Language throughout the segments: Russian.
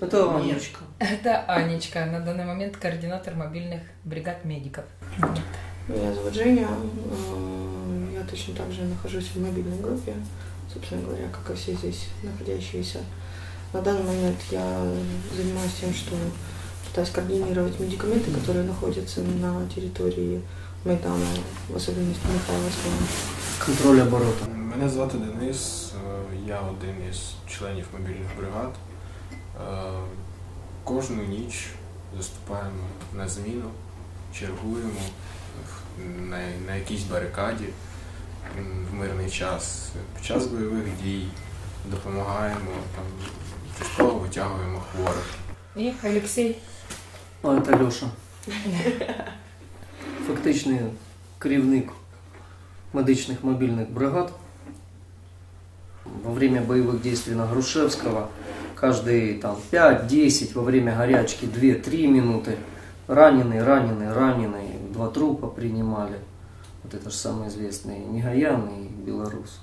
Это Анечка. Это Анечка, на данный момент координатор мобильных бригад медиков. Меня зовут Женя. Э, я точно так же нахожусь в мобильной группе, собственно говоря, как и все здесь находящиеся. На данный момент я занимаюсь тем, что пытаюсь координировать медикаменты, которые находятся на территории Майдана, в особенности Михайловского. Контроль оборота. Мене звати Денис, е, я один із членів мобільних бригад. Е, Кожну ніч заступаємо на зміну, чергуємо на, на якійсь барикаді в мирний час. Під час бойових дій допомагаємо, там, частково витягуємо хворих. И Алексей. А это Леша. Фактичний керівник медичних мобільних бригад. Во время боевых действий на Грушевского каждые там 5-10, во время горячки 2-3 минуты. Раненый, раненый, раненый. Два трупа принимали. Вот это же самый известный Негаян и Белорус.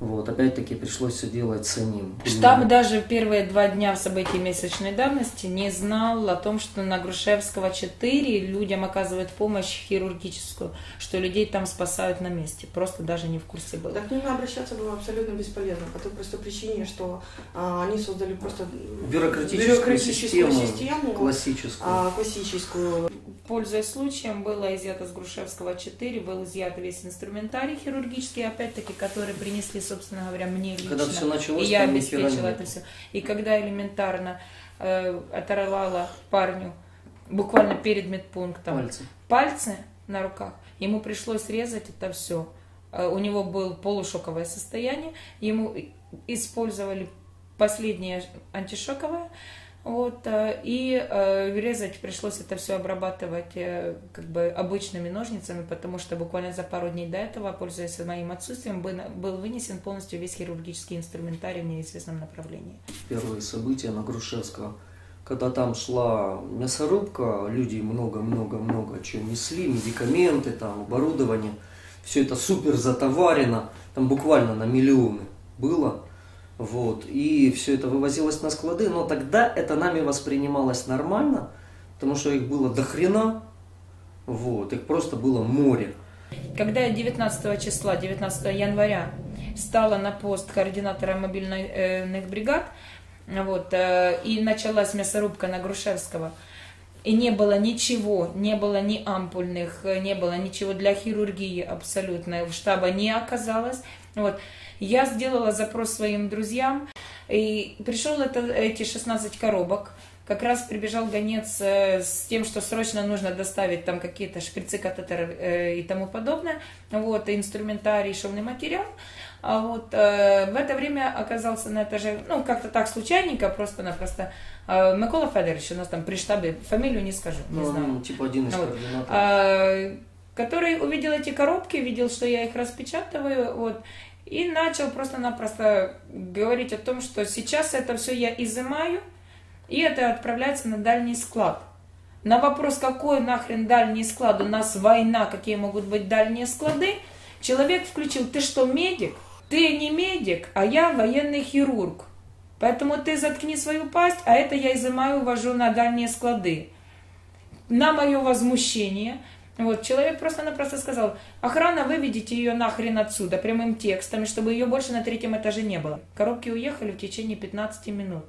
Вот, опять-таки пришлось все делать самим. Штаб даже первые два дня в событий месячной давности не знал о том, что на Грушевского 4 людям оказывают помощь хирургическую, что людей там спасают на месте. Просто даже не в курсе было. Да к ним обращаться было абсолютно бесполезно, по той простой причине, что а, они создали просто Бюрократическую, бюрократическую систему, систему, классическую. а, классическую. Пользуясь случаем, было изъято с Грушевского 4, был изъят весь инструментарий хирургический, опять-таки, который принесли, собственно говоря, мне лично. Когда все началось, и я обеспечила это все. И когда элементарно э, оторвала парню буквально перед медпунктом Пальцы. пальцы на руках, ему пришлось резать это все. У него было полушоковое состояние, ему использовали последнее антишоковое, вот, э, и э, резать пришлось это все обрабатывать э, как бы обычными ножницами, потому что буквально за пару дней до этого, пользуясь моим отсутствием, был, вынесен полностью весь хирургический инструментарий в неизвестном направлении. Первые события на Грушевского. Когда там шла мясорубка, люди много-много-много чего несли, медикаменты, там, оборудование. Все это супер затоварено, там буквально на миллионы было. Вот. И все это вывозилось на склады, но тогда это нами воспринималось нормально, потому что их было до хрена, вот, их просто было море. Когда я 19 числа, 19 января стала на пост координатора мобильных бригад, вот, э, и началась мясорубка на Грушевского, и не было ничего, не было ни ампульных, э, не было ничего для хирургии абсолютно, штаба не оказалось. Вот. Я сделала запрос своим друзьям, и пришел это, эти 16 коробок, как раз прибежал гонец э, с тем, что срочно нужно доставить там какие-то шприцы, катетеры э, и тому подобное, вот, инструментарий, шовный материал. А вот э, в это время оказался на этаже, ну, как-то так случайненько, просто-напросто, Микола Федорович у нас там при штабе, фамилию не скажу, не Ну, знаю. типа один из Вот. координаторов. Который увидел эти коробки, видел, что я их распечатываю, вот, и начал просто-напросто говорить о том, что сейчас это все я изымаю, и это отправляется на дальний склад. На вопрос, какой нахрен дальний склад, у нас война, какие могут быть дальние склады, человек включил, ты что, медик? Ты не медик, а я военный хирург. Поэтому ты заткни свою пасть, а это я изымаю, вожу на дальние склады. На мое возмущение, вот, человек просто-напросто сказал, охрана, выведите ее нахрен отсюда прямым текстом, чтобы ее больше на третьем этаже не было. Коробки уехали в течение 15 минут,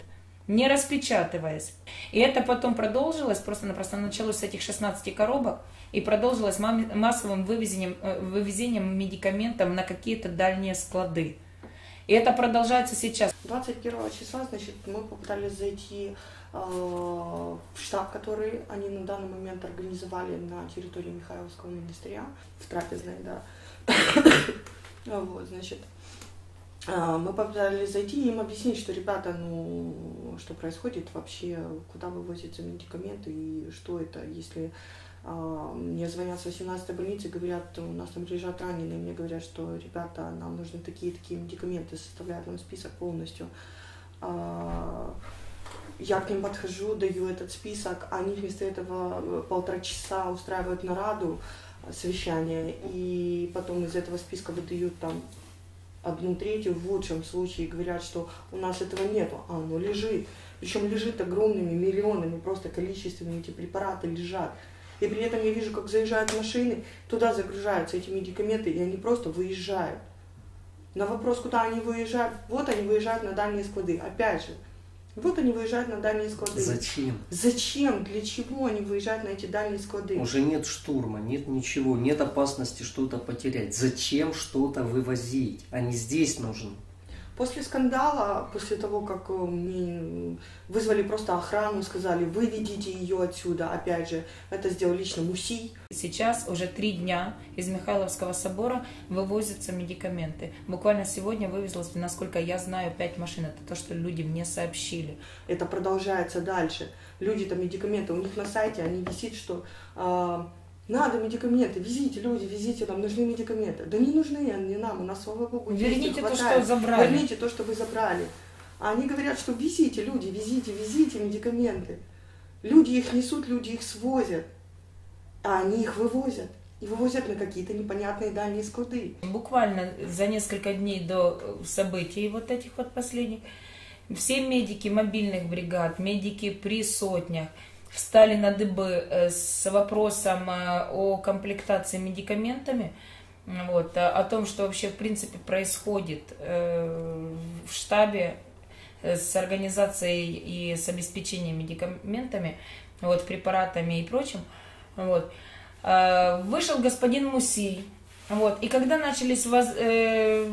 не распечатываясь. И это потом продолжилось, просто-напросто началось с этих 16 коробок, и продолжилось массовым вывезением, э, вывезением медикаментов на какие-то дальние склады. И это продолжается сейчас. 21 числа, значит, мы попытались зайти э, в штаб, который они на данный момент организовали на территории Михайловского монастыря, в трапезной, да. Вот, значит, а, мы попытались зайти и им объяснить, что, ребята, ну, что происходит вообще, куда вывозятся медикаменты и что это, если мне звонят с 18-й больницы, говорят, у нас там лежат раненые, мне говорят, что, ребята, нам нужны такие-такие медикаменты, составляют нам список полностью. А, Я к ним подхожу, даю этот список, они вместо этого э, полтора часа устраивают нараду, э, совещание, и потом из этого списка выдают там одну третью, в лучшем случае говорят, что у нас этого нету, а оно лежит. Причем лежит огромными миллионами, просто количественными эти препараты лежат. И при этом я вижу, как заезжают машины, туда загружаются эти медикаменты, и они просто выезжают. На вопрос, куда они выезжают, вот они выезжают на дальние склады. Опять же, вот они выезжают на дальние склады. Зачем? Зачем? Для чего они выезжают на эти дальние склады? Уже нет штурма, нет ничего, нет опасности что-то потерять. Зачем что-то вывозить? Они здесь нужны. После скандала, после того, как э, мне вызвали просто охрану, сказали, выведите ее отсюда, опять же, это сделал лично Мусий. Сейчас уже три дня из Михайловского собора вывозятся медикаменты. Буквально сегодня вывезлось, насколько я знаю, пять машин. Это то, что люди мне сообщили. Это продолжается дальше. Люди там медикаменты, у них на сайте, они висит, что э, надо медикаменты, везите, люди, везите, нам нужны медикаменты. Да не нужны они нам, у нас, слава богу, Верните то, что забрали. Верните то, что вы забрали. А они говорят, что везите, люди, везите, везите медикаменты. Люди их несут, люди их свозят, а они их вывозят. И вывозят на какие-то непонятные дальние склады. Буквально за несколько дней до э, событий вот этих вот последних все медики мобильных бригад, медики при сотнях встали на дыбы э, с вопросом э, о комплектации медикаментами, вот, а, о том, что вообще в принципе происходит э, в штабе с организацией и с обеспечением медикаментами, вот, препаратами и прочим. Вот. Вышел господин Мусий, вот, и когда начались воз, э,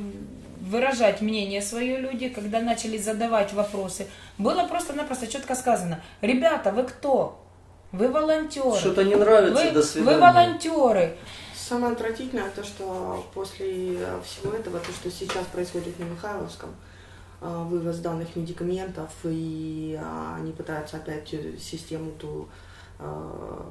выражать мнение свое люди, когда начали задавать вопросы, было просто-напросто четко сказано, ребята, вы кто? Вы волонтеры. Что-то не нравится, Вы, до свидания. вы волонтеры. Самое отвратительное то, что после всего этого, то, что сейчас происходит на Михайловском, э, вывоз данных медикаментов, и а, они пытаются опять э, систему ту э,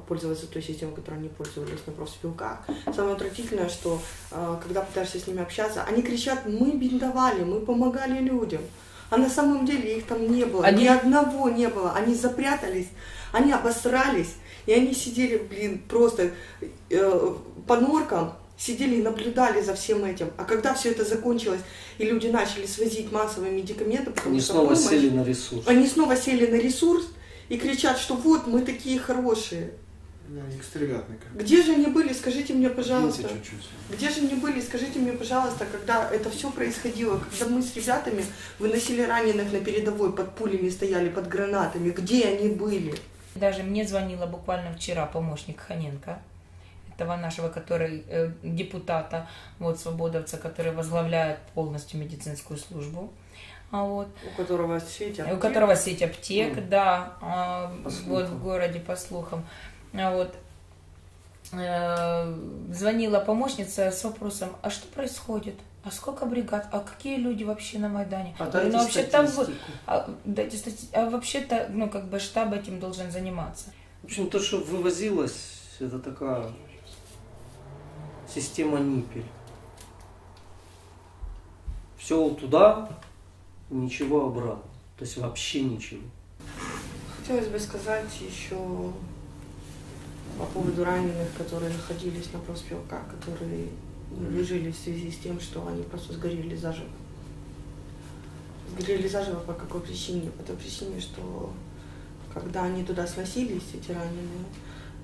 пользоваться той системой, которой они пользовались на профспилках. Самое отвратительное, что э, когда пытаешься с ними общаться, они кричат, мы бинтовали, мы помогали людям. А на самом деле их там не было, Они- ни одного не было. Они запрятались, они обосрались, и они сидели, блин, просто э, по норкам, сидели и наблюдали за всем этим. А когда все это закончилось, и люди начали свозить массовые медикаменты, потому Они что снова помощь, сели на ресурс. они снова сели на ресурс и кричат, что вот мы такие хорошие. Да. Где же они были, скажите мне, пожалуйста. Видите, чуть-чуть. Где же они были, скажите мне, пожалуйста, когда это все происходило, когда мы с ребятами выносили раненых на передовой, под пулями стояли, под гранатами, где они были? Даже мне звонила буквально вчера помощник Ханенко, этого нашего, который э, депутата, вот свободовца, который возглавляет полностью медицинскую службу. А вот. У которого сеть у которого сеть аптек, Мгм. да, а, По вот слухам. в городе, по слухам. А вот э, звонила помощница с вопросом, а что происходит? А сколько бригад? А какие люди вообще на Майдане? А дайте ну, вы- статистику. а, дайте стати- а вообще-то, ну, как бы штаб этим должен заниматься. В общем, то, что вывозилось, это такая система ниппель. Все туда, ничего обратно. То есть вообще ничего. Хотелось бы сказать еще по поводу раненых, которые находились на проспилках, которые не выжили в связи с тем, что они просто сгорели заживо. Сгорели заживо по какой причине? По той причине, что когда они туда сносились, эти раненые,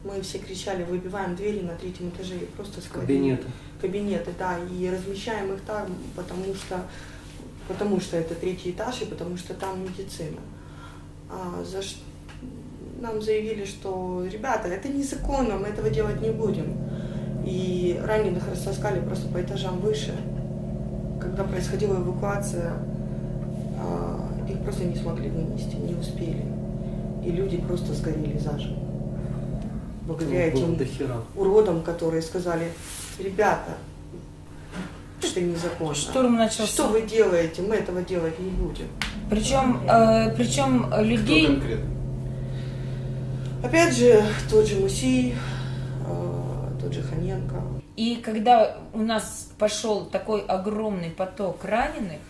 мы все кричали, выбиваем двери на третьем этаже и просто сходили Кабинеты. кабинеты, да, и размещаем их там, потому что, потому что это третий этаж и потому что там медицина. А за ш- Нам заявили, что, ребята, это незаконно, мы этого делать не будем. И раненых растаскали просто по этажам выше. Когда происходила эвакуация, а, их просто не смогли вынести, не успели. И люди просто сгорели заживо. Благодаря Ну, этим уродам, которые сказали, ребята, это незаконно. Штурм начался. Что вы делаете? Мы этого делать не будем. Причем, э, причем Кто людей, конкретно? Опять же, тот же Мусей, э, тот же Ханенко. и когда у нас пошел такой огромный поток раненых,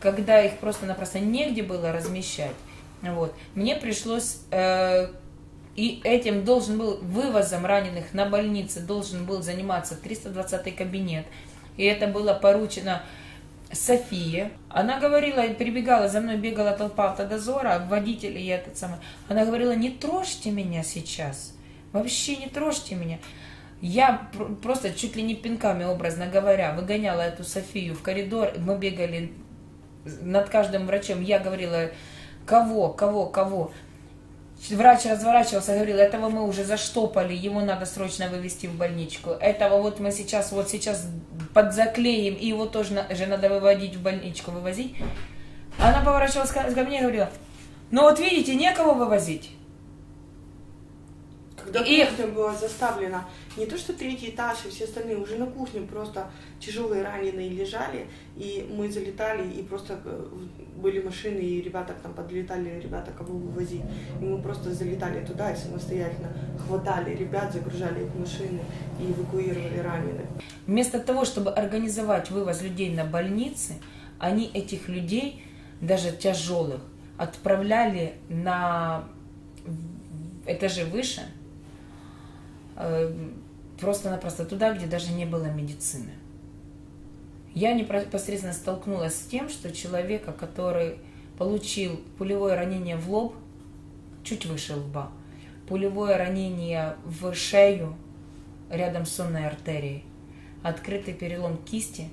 когда их просто-напросто негде было размещать, вот, мне пришлось, э, и этим должен был, вывозом раненых на больницы должен был заниматься 320 кабинет, и это было поручено София. Она говорила, прибегала, за мной бегала толпа автодозора, водители и этот самый. Она говорила, не трожьте меня сейчас. Вообще не трожьте меня. Я просто чуть ли не пинками, образно говоря, выгоняла эту Софию в коридор. Мы бегали над каждым врачом. Я говорила, кого, кого, кого. Врач разворачивался, говорил, этого мы уже заштопали, его надо срочно вывести в больничку. Этого вот мы сейчас, вот сейчас подзаклеим, и его тоже же надо выводить в больничку, вывозить. Она поворачивалась ко мне и говорила, ну вот видите, некого вывозить. Когда и... кухня была заставлена, не то что третий этаж и все остальные, уже на кухне просто тяжелые раненые лежали, и мы залетали, и просто э, были машины, и ребята к нам подлетали, ребята кого вывозить. И мы просто залетали туда и самостоятельно хватали ребят, загружали их в машины и эвакуировали раненых. Вместо того, чтобы организовать вывоз людей на больницы, они этих людей, даже тяжелых, отправляли на этажи выше, просто-напросто туда, где даже не было медицины. Я непосредственно столкнулась с тем, что человека, который получил пулевое ранение в лоб, чуть выше лба, пулевое ранение в шею, рядом с сонной артерией, открытый перелом кисти,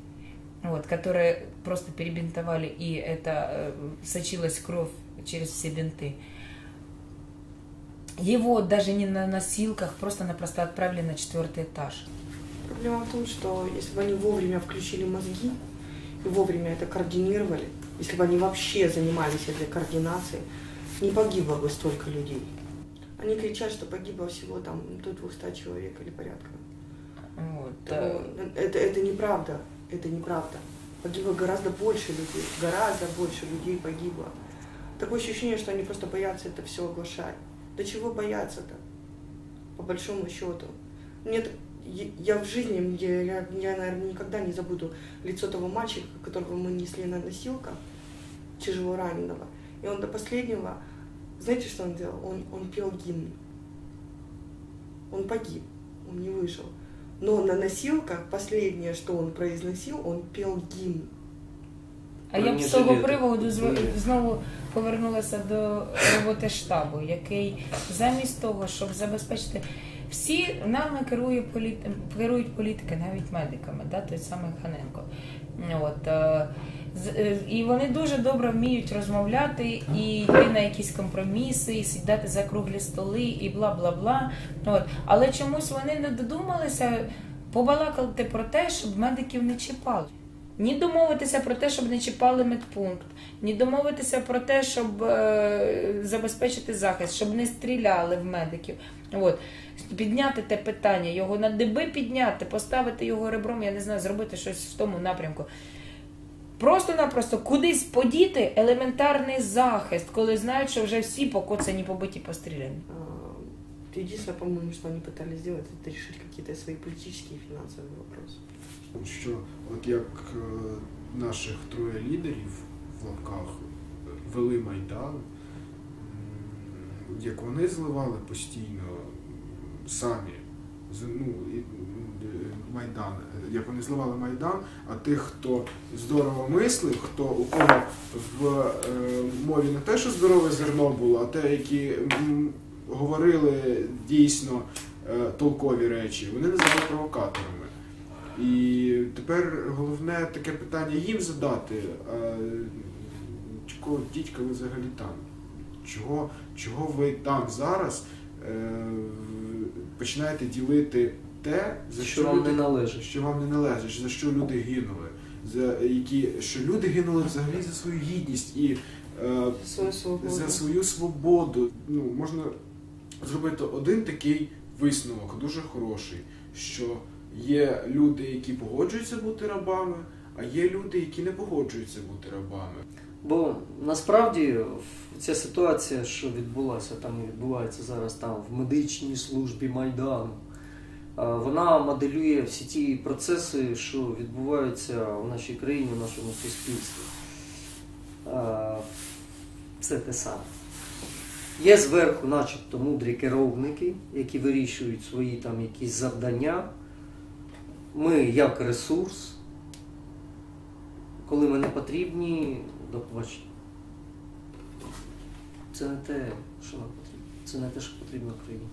вот, которые просто перебинтовали, и это э, сочилась кровь через все бинты – его даже не на носилках, просто-напросто отправили на четвертый этаж. Проблема в том, что если бы они вовремя включили мозги и вовремя это координировали, если бы они вообще занимались этой координацией, не погибло бы столько людей. Они кричат, что погибло всего там до 200 человек или порядка. Вот, да. это, это неправда, это неправда. Погибло гораздо больше людей, гораздо больше людей погибло. Такое ощущение, что они просто боятся это все оглашать. Да чего бояться-то, по большому счету. Мне я в жизни, я, я, я, наверное, никогда не забуду лицо того мальчика, которого мы несли на носилках, тяжело раненого. И он до последнего, знаете, что он делал? Он, он пел гимн. Он погиб, он не выжил. Но на носилках последнее, что он произносил, он пел гимн. А я б з цього приводу знову повернулася до роботи штабу, який замість того, щоб забезпечити всі нами керує політ... керують політики, навіть медиками, да, той самий Ханенко. От, е, е, І вони дуже добре вміють розмовляти і йти на якісь компроміси, і сідати за круглі столи, і бла бла бла. От. Але чомусь вони не додумалися побалакати про те, щоб медиків не чіпали. Ні домовитися про те, щоб не чіпали медпункт, ні домовитися про те, щоб е, забезпечити захист, щоб не стріляли в медиків. От. Підняти те питання, його на диби підняти, поставити його ребром, я не знаю, зробити щось в тому напрямку. Просто-напросто кудись подіти елементарний захист, коли знають, що вже всі покоцані, побиті, постріляні. Единственное, по-моему, что они пытались сделать, это решить какие-то свои политические и финансовые вопросы. що от як е, наших троє лідерів в лапках вели Майдан, як вони зливали постійно самі ну, Майдан, як вони зливали Майдан, а тих, хто здорово мислив, хто у кого в е, мові не те, що здорове зерно було, а те, які говорили дійсно е, толкові речі, вони називали провокаторами. І тепер головне таке питання їм задати, а чого дідька ви взагалі там? Чого чого ви там зараз е, починаєте ділити те, за що, що вам люди, не належить, що вам не належить, за що люди гинули, за які що люди гинули взагалі за свою гідність і е, свою за свою свободу. Ну можна зробити один такий висновок, дуже хороший, що Є люди, які погоджуються бути рабами, а є люди, які не погоджуються бути рабами. Бо насправді ця ситуація, що відбулася там і відбувається зараз там в медичній службі Майдану, вона моделює всі ті процеси, що відбуваються в нашій країні, в нашому суспільстві. Це те саме. Є зверху, начебто, мудрі керовники, які вирішують свої там якісь завдання. Ми як ресурс, коли ми не потрібні, допомогти. Це не те, що нам потрібно. Це не те, що потрібно Україні.